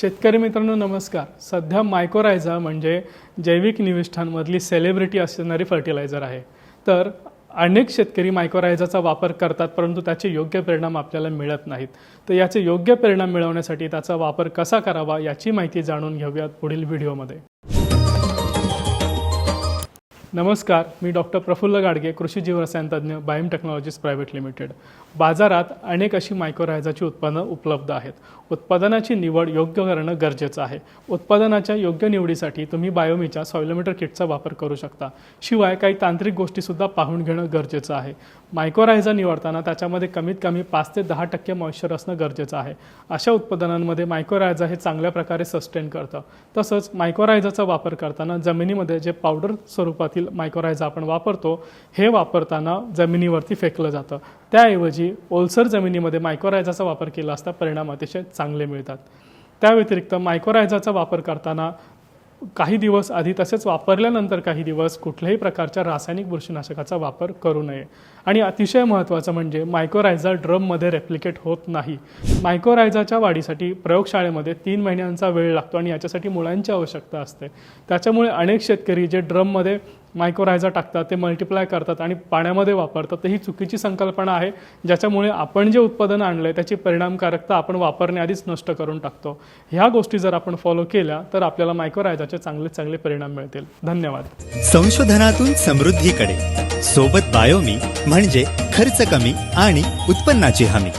शेतकरी मित्रांनो नमस्कार. सध्या मायकोरायझा म्हणजे जैविक निविष्ठांमधली सेलिब्रिटी असणारी फर्टिलायझर आहे. तर अनेक शेतकरी मायक्रोरायझाचा वापर करतात परंतु त्याचे योग्य परिणाम आपल्याला मिळत नाहीत. तर याचे योग्य परिणाम मिळवण्यासाठी त्याचा वापर कसा करावा याची माहिती जाणून घेऊयात पुढील व्हिडिओमध्ये नमस्कार मी डॉक्टर प्रफुल्ल गाडगे कृषी जीवरसायनतज्ञ बायम टेक्नॉलॉजीज प्रायव्हेट लिमिटेड. बाजारात अनेक अशी मायक्रोरायझाची उत्पादनं उपलब्ध आहेत. उत्पादनाची निवड योग्य करणं गरजेचं आहे. उत्पादनाच्या योग्य निवडीसाठी तुम्ही बायोमीच्या सॉयलोमीटर किटचा वापर करू शकता. शिवाय काही तांत्रिक गोष्टीसुद्धा पाहून घेणं गरजेचं आहे. मायक्रोरायझा निवडताना त्याच्यामध्ये कमीत कमी पाच ते दहा टक्के मॉइश्चर असणं गरजेचं आहे. अशा उत्पादनांमध्ये मायक्रोरायझा हे चांगल्या प्रकारे सस्टेन करतं. तसंच मायक्रोरायझाचा वापर करताना जमिनीमध्ये जे पावडर स्वरूपात देखील मायक्रोरायझा आपण वापरतो हे वापरताना जमिनीवरती फेकलं जातं. त्याऐवजी ओलसर जमिनीमध्ये मायक्रोरायझाचा वापर केला असता परिणाम अतिशय चांगले मिळतात. त्या व्यतिरिक्त मायक्रोरायझाचा वापर करताना काही दिवस आधी तसेच वापरल्यानंतर काही दिवस कुठल्याही प्रकारच्या रासायनिक बुरशीनाशकाचा वापर करू नये. आणि अतिशय महत्त्वाचं म्हणजे मायक्रोरायझा ड्रममध्ये रेप्लिकेट होत नाही. मायक्रोरायझाच्या वाढीसाठी प्रयोगशाळेमध्ये तीन महिन्यांचा वेळ लागतो आणि याच्यासाठी मुळांची आवश्यकता असते. त्याच्यामुळे अनेक शेतकरी जे ड्रममध्ये मायक्रोरायझा टाकतात ते मल्टिप्लाय करतात आणि पाण्यामध्ये वापरतात. तर ही चुकीची संकल्पना आहे. ज्याच्यामुळे आपण जे उत्पादन आणलं आहे त्याची परिणामकारकता आपण वापरण्याआधीच नष्ट करून टाकतो. ह्या गोष्टी जर आपण फॉलो केल्या तर आपल्याला मायक्रोरायझाचे चांगले चांगले परिणाम मिळतील. धन्यवाद. संशोधनातून समृद्धीकडे. सोबत बायोमी म्हणजे खर्च कमी आणि उत्पन्नाची हमी.